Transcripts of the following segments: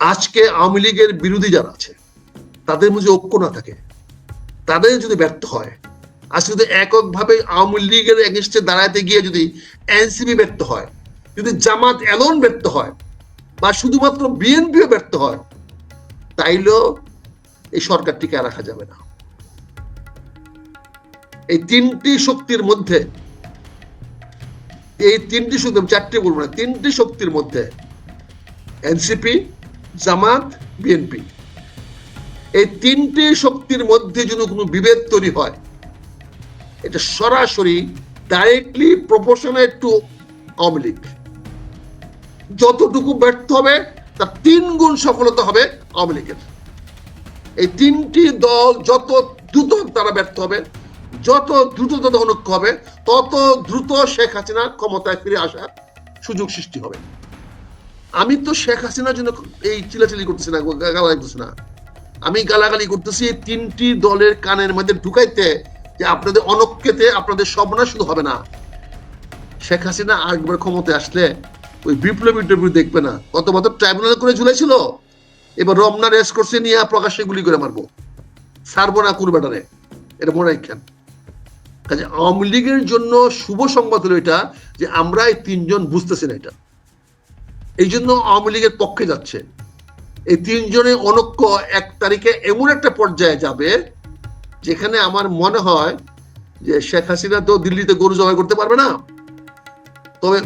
আজকে আওয়ামী লীগের বিরোধী যারা আছে, তাদের মধ্যে ঐক্য না থাকে, তাদের যদি ব্যর্থ হয়, আজকে যদি এককভাবে আওয়ামী লীগের এগেনস্টে দাঁড়াতে গিয়ে যদি এনসিপি ব্যর্থ হয়, যদি জামাত এলন ব্যর্থ হয়, বা শুধুমাত্র বিএনপিও ব্যর্থ হয়, তাইলেও এই সরকার টিকে রাখা যাবে না। এই তিনটি শক্তির মধ্যে, এই তিনটি শক্তি চারটি বলব না, তিনটি শক্তির মধ্যে এনসিপি জামাত, বিএনপি। এই তিনটি শক্তির মধ্যে যদি কোনো বিভেদ তৈরি হয়, এটা সরাসরি directly proportionate to Awami League. যতটুকু ব্যর্থ হবে, তার তিন গুণ সফলতা হবে আওয়ামী লীগের। এই তিনটি দল যত দ্রুত তারা ব্যর্থ হবে, যত দ্রুত তাদের অনুক্ষ হবে, তত দ্রুত শেখ হাসিনা ক্ষমতায় ফিরে আসার সুযোগ সৃষ্টি হবে। আমি তো শেখ হাসিনার জন্য এই চিলাচিলি করতেছি না গালাগালি করতেছি না। আমি গালাগালি করতেছি এই তিনটি দলের কানের মধ্যে ঢুকাইতে যে আপনাদের অনক্যতে আপনাদের সর্বনাশ শুধু হবে না। শেখ হাসিনা একবার ক্ষমতায় আসলে ওই বিপ্লবী টিপ্লবী দেখবে না। কত বছর ট্রাইব্যুনাল করে ঝুলেছিল এবার রমনা রেস করছে, নিয়ে প্রকাশ্যে গুলি করে মারবো। সারবো না কুরবাটারে এটা মনে রাখেন। কাজে আওয়ামী লীগের জন্য শুভ সংবাদ হলো এটা যে আমরা এই তিনজন বুঝতেছি না এটা। এই জন্য আওয়ামী লীগের পক্ষে যাচ্ছে। এই তিনজনের অনক্য এক তারিখে এমন একটা পর্যায়ে যাবে, যেখানে আমার মনে হয় যে শেখ হাসিনা তো দিল্লিতে গরু জবাই করতে পারবে না। তবে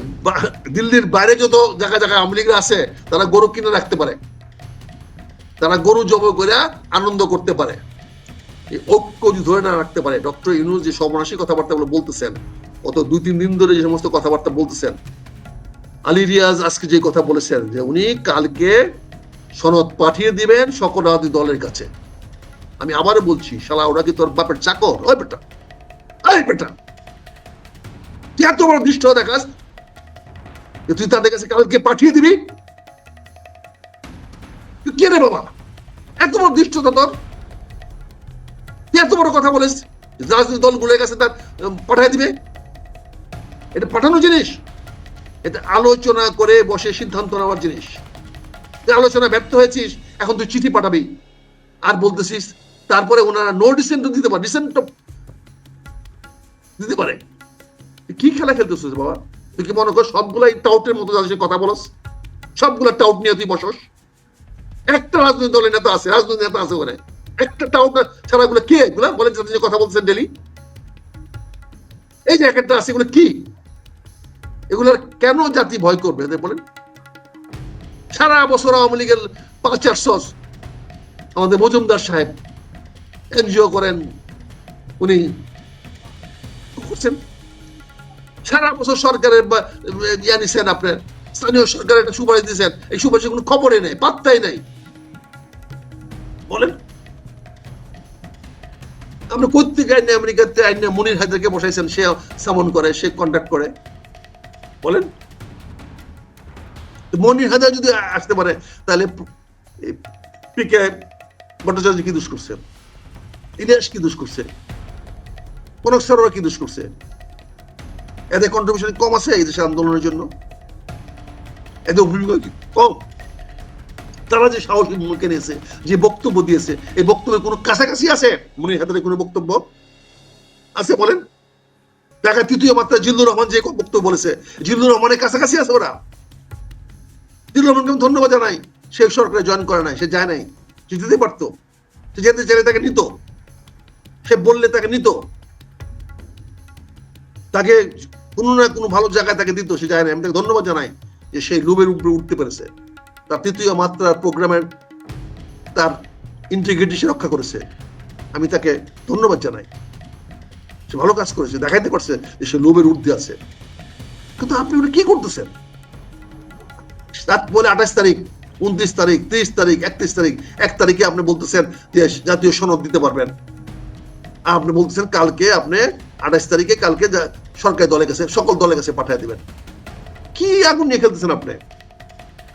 দিল্লির বাইরে যত জায়গায় জায়গায় আওয়ামী লীগরা আছে, তারা গরু কিনে রাখতে পারে। তারা গরু জবাই করে আনন্দ করতে পারে। ঐক্য যদি ধরে না রাখতে পারে, ডক্টর ইউনুস যে সর্বনাশী কথাবার্তাগুলো বলতেছেন অত দুই তিন দিন ধরে যে সমস্ত কথাবার্তা বলতেছেন আলী রিয়াজ আজকে যে কথা বলেছেন যে উনি কালকে সনদ পাঠিয়ে দিবেন সকল রাজনৈতিক দলের কাছে। আমি আবারও বলছি, শালা, ওরা কি তোর বাপের চাকর? ওই বেটা। বেটা। তুই এত বড় দৃষ্ট দেখাস তুই তাদের কাছে কালকে পাঠিয়ে দিবি? কে রে বাবা? এত বড় দৃষ্টতা তোর? এত বড় কথা বলিস রাজনৈতিক দলগুলোর কাছে তার পাঠিয়ে দিবে? এটা পাঠানো জিনিস? এটা আলোচনা করে বসে সিদ্ধান্ত নেওয়ার জিনিস। আলোচনা ব্যর্থ হয়েছিস, এখন তুই চিঠি পাঠাবি। আর বলতেছিস, তারপরে ওনারা নো ডিসেন্ট দিতে পারে ডিসেন্ট দিতে পারে। কি খেলা খেলতেছিস বাবা? তুই কি মনে কর সবগুলাই টাউটের মতো সাথে কথা বলস? সবগুলা টাউট নিয়ে তুই বসস? একটা রাজনৈতিক দলের নেতা আছে, রাজনৈতিক নেতা আছে ওখানে। একটা টাউট ছাড়া এগুলো কে? এগুলা বলেন কথা বলছেন ডেলি এই যে একটা আছে, এগুলো কি? এগুলোর কেন জাতি ভয় করবে? এদের বলেন। সারা বছর আওয়ামী লীগের পাঁচ চারশো আমাদের মজুমদার সাহেব, এনজিও করেন, উনি করছেন। সারা বছর সরকারের ইয়া নিছেন আপনার, স্থানীয় সরকারের একটা সুপারিশ দিয়েছেন এই সুপারিশের কোনো খবরই নেই পাত্তাই নাই। বলেন। আমরা প্রত্যেক আইনে আমেরিকাতে আইনে মনির হায়দারকে বসাইছেন, সে সামন করে, সে কন্ট্যাক্ট করে। বলেন। মনির হায়দার যদি আসতে পারে, তাহলে পিকে ভট্টাচার্য কি দোষ করছে? ইলিয়াস কি দোষ করছে? কনক সরোরা কি দোষ করছে? এদের কন্ট্রিবিউশন কম আছে এই দেশের আন্দোলনের জন্য? এদের ভূমিকা কম? তারা যে সাহসী ভূমিকা নিয়েছে, যে বক্তব্য দিয়েছে, এই বক্তব্যের কোনো কাছাকাছি আছে মনির হাতের কোনো বক্তব্য? আছে বলেন। দেখা তৃতীয় মাত্রা জিল্লুর রহমান যে বক্তব্য বলেছে। জিল্লুর রহমানের কাছাকাছি আছে ওরা। জিল্লুর রহমানকে আমি ধন্যবাদ জানাই। সে সরকারে জয়েন করে নাই, সে যায় নাই। সে যেতে পারতো। সে যেতে চাইলে তাকে নিত। সে বললে তাকে নিত। তাকে কোনো না কোনো ভালো জায়গায় তাকে দিত, সে যায় না আমি তাকে ধন্যবাদ জানাই যে সেই লোভের উপরে উঠতে পেরেছে। তার তৃতীয় মাত্রার প্রোগ্রামের তার ইন্টিগ্রিটি সে রক্ষা করেছে। আমি তাকে ধন্যবাদ জানাই। সে ভালো কাজ করেছে দেখাইতে পারছে যে সে লোভের ঊর্ধ্বে আছে। কিন্তু আপনি ওটা কি করতেছেন? রাত বলে আঠাশ তারিখ, উনত্রিশ তারিখ, তিরিশ তারিখ, একত্রিশ তারিখ, এক তারিখে আপনি বলতেছেন যে জাতীয় সনদ দিতে পারবেন। আপনি বলতেছেন কালকে আপনি আঠাশ তারিখে কালকে সরকারি দলের কাছে, সকল দলের কাছে পাঠিয়ে দিবেন। কি আগুন নিয়ে খেলতেছেন আপনি?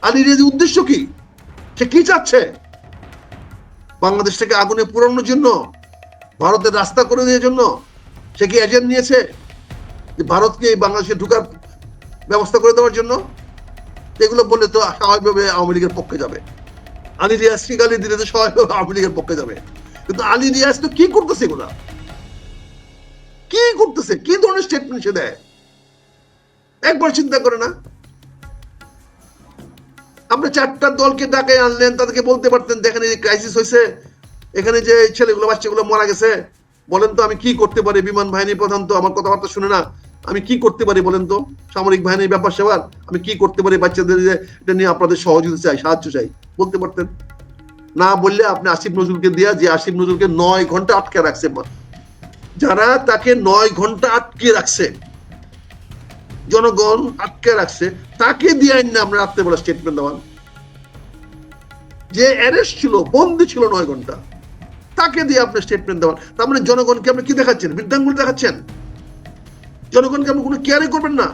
আলী রেজির উদ্দেশ্য কি? সে কি চাচ্ছে? বাংলাদেশটাকে আগুনে পুরানোর জন্য, ভারতের রাস্তা করে দেওয়ার জন্য সে কি এজেন্ট নিয়েছে? ভারতকে এই বাংলাদেশে ঢুকার ব্যবস্থা করে দেওয়ার জন্য? এগুলো বললে তো স্বাভাবিকভাবে আওয়ামী লীগের পক্ষে যাবে। আলী রিয়াজকে গালি দিলে তো সবাই আওয়ামী লীগের পক্ষে যাবে। কিন্তু আলী রিয়াজ তো কি করতেছে এগুলা? কি করতেছে? কি ধরনের স্টেটমেন্ট সে দেয়? একবার চিন্তা করে না। আপনি চারটা দলকে ডাকে আনলেন, তাদেরকে বলতে পারতেন, দেখেন এই ক্রাইসিস হয়েছে এখানে যে ছেলেগুলো বাচ্চাগুলো মারা গেছে বলেন তো আমি কি করতে পারি? বিমান বাহিনী প্রধান তো আমার কথাবার্তা শুনে না। আমি কি করতে পারি বলেন তো? সামরিক বাহিনীর ব্যাপার সেবার। আমি কি করতে পারি? বাচ্চাদের এটা নিয়ে আপনাদের সহযোগিতা চাই, সাহায্য চাই। বলতে পারতেন? না বললে আপনি আসিফ নজরুলকে দিয়া যে আসিফ নজরুলকে নয় ঘণ্টা আটকে রাখছে। যারা তাকে নয় ঘণ্টা আটকে রাখছে, জনগণ আটকে রাখছে, তাকে দিয়ে না আমরা রাত্রেবেলা স্টেটমেন্ট দেওয়ান যে অ্যারেস্ট ছিল, বন্দি ছিল নয় ঘণ্টা। তাকে দিয়ে আপনি স্টেটমেন্ট দেওয়ান তার মানে জনগণকে আপনি কি দেখাচ্ছেন? বৃদ্ধাঙ্গুল দেখাচ্ছেন? জনগণকে আপনি কোনো কেয়ারই করবেন না?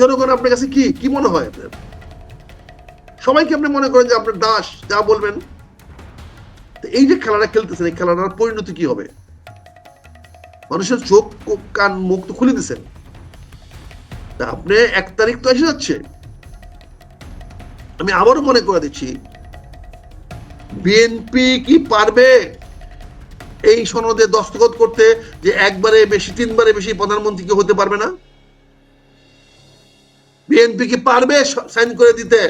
জনগণ আপনার কাছে কি? কি মনে হয় আপনার? সবাইকে আপনি মনে করেন যে আপনার দাস, যা বলবেন। এই যে খেলাটা খেলতেছেন, এই খেলাটার পরিণতি কি হবে? মানুষের চোখ কান, মুখ তো খুলে দিচ্ছেন আপনি এক তারিখ তো এসে যাচ্ছে। আমি আবারও মনে করে দিচ্ছি বিএনপি কি পারবে? এই সনদে দস্তখত করতে যে একবারে বেশি, তিনবারে বেশি প্রধানমন্ত্রী কি হতে পারবে না? বিএনপি কি পারবে সাইন করে দিতে?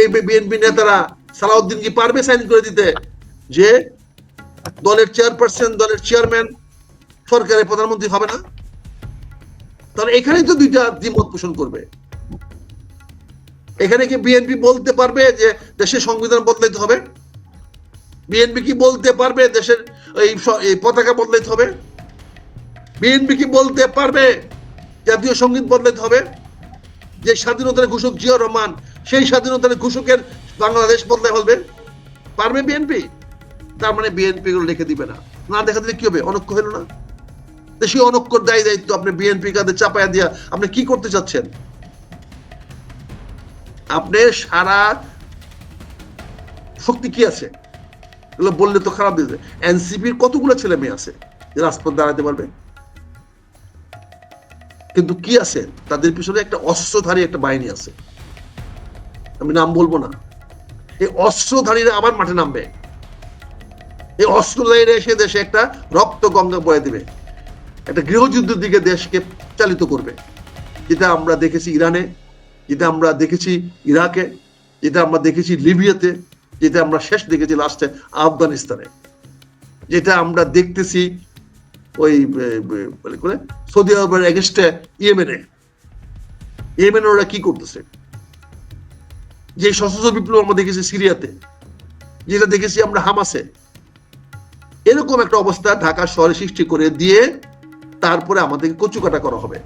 এই বিএনপি নেতারা, সালাউদ্দিন কি পারবে সাইন করে দিতে? যে দলের চেয়ারপারসন, দলের চেয়ারম্যান সরকারের প্রধানমন্ত্রী হবে না? তাহলে এখানেই তো দুইটা দ্বিমত পোষণ করবে। এখানে কি বিএনপি বলতে পারবে যে দেশের সংবিধান বদলাইতে হবে? বিএনপি কি বলতে পারবে দেশের এই পতাকা বদলাইতে হবে? বিএনপি কি বলতে পারবে জাতীয় সংগীত বদলাইতে হবে? যে স্বাধীনতার ঘোষক জিয়া রহমান, সেই স্বাধীনতার ঘোষকের বাংলাদেশ বদলাই ফেলবে? পারবে বিএনপি তার মানে বিএনপি গুলো লিখে দিবে না। না দেখা দিলে কি হবে? অনক্ষ হলো না? সেই অনক্ষর দায়ী দায়িত্ব আপনি বিএনপি কাঁধে চাপায়া দিয়া আপনি কি করতে চাচ্ছেন? আপনি সারা শক্তি কি আছে? এগুলো বললে তো খারাপ দিতে এনসিপির কতগুলো ছেলে মেয়ে আছে? রাজপথ দাঁড়াতে পারবে? কিন্তু কি আছে? তাদের পিছনে একটা অস্ত্রধারী একটা বাহিনী আছে। আমি নাম বলব না। এই অস্ত্রধারীরা আবার মাঠে নামবে। এই অস্ত্রধারীরা এসে দেশে একটা রক্ত গঙ্গা বয়ে দিবে। একটা গৃহযুদ্ধের দিকে দেশকে চালিত করবে। যেটা আমরা দেখেছি ইরানে, যেটা আমরা দেখেছি ইরাকে, যেটা আমরা দেখেছি লিবিয়াতে যেটা আমরা শেষ দেখেছি লাস্টে, আফগানিস্তানে। যেটা আমরা দেখতেছি ওই করে সৌদি আরবের এগেনস্টে ইয়েমেনে। ইয়েমেনে ওরা কি করতেছে? যে সশস্ত্র বিপ্লব আমরা দেখেছি সিরিয়াতে, যেটা দেখেছি আমরা হামাসে। এরকম একটা অবস্থা ঢাকা শহরে সৃষ্টি করে দিয়ে তারপরে আমাদেরকে কচুকাটা করা হবে।